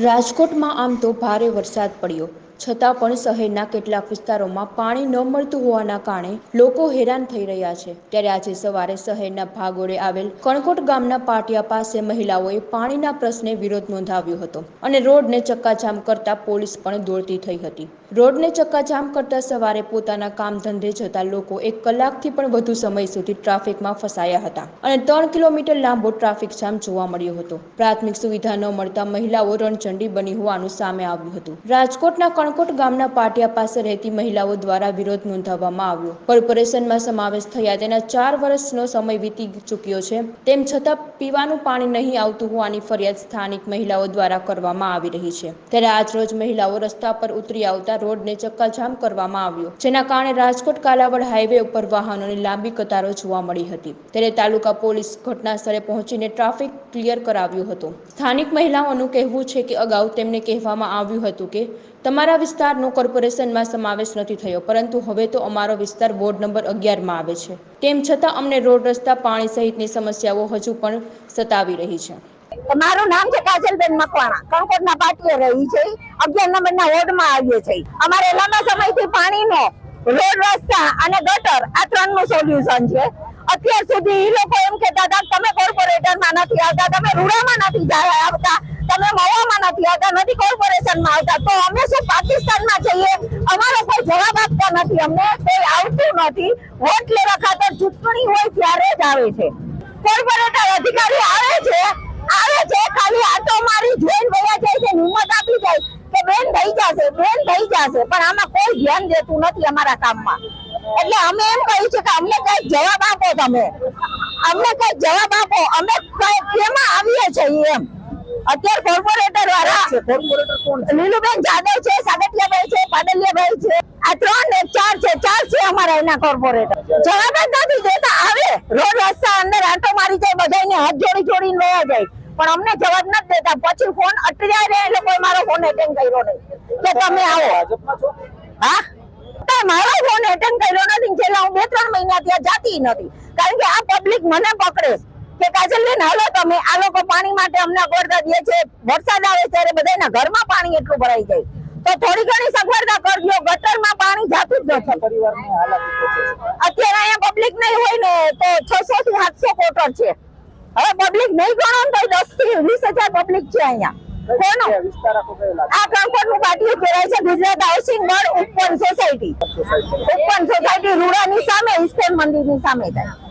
રાજકોટમાં આમ તો ભારે વરસાદ પડ્યો. છતાં પણ શહેરના કેટલાક વિસ્તારોમાં પાણી ન મળતું હોવાના કારણે લોકો હેરાન થઈ રહ્યા છે. ત્યારે આજે સવારે શહેરના ભાગોળે આવેલ કણકોટ ગામના પાટિયા પાસે મહિલાઓએ પાણીના પ્રશ્ને વિરોધ નોંધાવ્યો હતો અને રોડને ચક્કાજામ કરતા પોલીસ પણ દોડતી થઈ હતી. રોડને ચક્કાજામ કરતા સવારે પોતાના કામ ધંધે જતા લોકો એક કલાકથી પણ વધુ સમય સુધી ટ્રાફિકમાં ફસાયા હતા અને ત્રણ કિલોમીટર લાંબો ટ્રાફિક જામ જોવા મળ્યો હતો. પ્રાથમિક સુવિધા ન મળતા મહિલાઓ રણચંડી બની હોવાનું સામે આવ્યું હતું. રાજકોટના કણકોટ ગામના પાટિયા પાસે રહેતી મહિલાઓ દ્વારા વિરોધ નોંધાવવામાં આવ્યો. કોર્પોરેશનમાં સમાવેશ થયા તેના ચાર વર્ષનો સમય વીતી ચૂક્યો છે. તેમ છતાં પીવાનું પાણી નહીં આવતું હોવાની ફરિયાદ સ્થાનિક મહિલાઓ દ્વારા કરવામાં આવી રહી છે. ત્યારે આજરોજ મહિલાઓ રસ્તા પર ઉતરી આવતા રોડને ચક્કાજામ કરવામાં આવ્યો, જેના કારણે રાજકોટ કાલાવડ હાઈવે ઉપર વાહનોની લાંબી કતારો જોવા મળી હતી. ત્યારે તાલુકા પોલીસ ઘટના સ્થળે પહોંચીને ટ્રાફિક ક્લિયર કરાવ્યું હતું. સ્થાનિક મહિલાઓનું કહેવું છે કે અગાઉ તેમને કહેવામાં આવ્યું હતું કે, તમારા વિસ્તારનો કોર્પોરેશનમાં સમાવેશ નથી થયો, પરંતુ હવે તો અમારો વિસ્તાર વોર્ડ નંબર અગિયારમાં આવે છે. તેમ છતાં અમને રોડ, રસ્તા, પાણી સહિતની સમસ્યાઓ હજુ પણ સતાવી રહી છે. મારું નામ છે કાજલબેન મકવાણા. કંકોટના પાટીએ રહી છે. અગિયાર નંબરના વોર્ડમાં આવીએ છીએ. અમારે લાંબા સમયથી પાણીનો રોડ, રસ્તા અને ગટર આ ત્રણનું સોલ્યુશન છે. અત્યાર સુધી એ લોકો એમ કેતા હતા તમે કોર્પોરેટરમાં નથી આવતા, તમે રૂડામાં નથી જા- આવતા, તમે મવામાં નથી આવતા, નથી કોર્પોરેશનમાં આવતા. તો અમે શું પાકિસ્તાનમાં જઈએ અમારો કોઈ જવાબ આપતા નથી. અમને કોઈ આવતું નથી. વોટ લેવા ખાતર ચૂંટણી હોય ત્યારે જ આવે છે. કોર્પોરેટર અધિકારી આવે છે આવે છે ખાલી આટો મારી જોઈન વયા જાય છે હિંમત આપી જાય કે બેન થઈ જશે બેન થઈ જશે. પણ આમાં કોઈ ધ્યાન દેતું નથી અમારા કામમાં. એટલે અમે એમ કહ્યું છે કે અમને કઈ જવાબ આપો તમે. અમને કઈ જવાબ આપો. અમે કઈ- કેમાં આવીએ છીએ એમ. અત્યારે કોર્પોરેટર વાળા લીલુબેન જાદવ છે સાગઠિયાભાઈ છે પાડલિયાભાઈ છે. આ ત્રણ ને ચાર છે ચાર છે અમારા એના કોર્પોરેટર જવાબ જ નથી દેતા. આવે. રોડ રસ્તા અંદર આંટો મારી જાય બધાને હાથ જોડી જોડીને વયા જાય. પણ અમને જવાબ નથી દેતા. પછી ફોન અટક્યા એ લોકોએ મારો ફોન એટેન્ડ કર્યો નહીં. કે તમે આવો. હા? મારો ફોન એટેન્ડ કર્યો નથી. છેલ્લા હું બે ત્રણ મહિના ત્યાં જાતી નથી. કારણ કે આ પબ્લિક મને પકડે કે કાજલ કાજલબેન હાલો તમે. આ લોકો પાણી માટે અમને અગવડતા દે છે. વરસાદ આવે ત્યારે બધાના ઘરમાં પાણી એટલું ભરાઈ જાય. તો થોડી ઘણી સગવડતા કરજો. ગટરમાં પાણી જાતું જ નથી. અત્યારે અહીંયા પબ્લિક નહીં હોય ને તો છસો થી સાતસો કોટર છે. હવે પબ્લિક નહીં ગણો ને તો દસથી વીસ હજાર પબ્લિક છે અહીંયા. કોનું? આ કંકોટનું પાટિયું કહેવાય છે Gujarat housing board Upavan society Upavan society રૂડાની સામે ઇસ્કોન મંદિરની સામે થાય.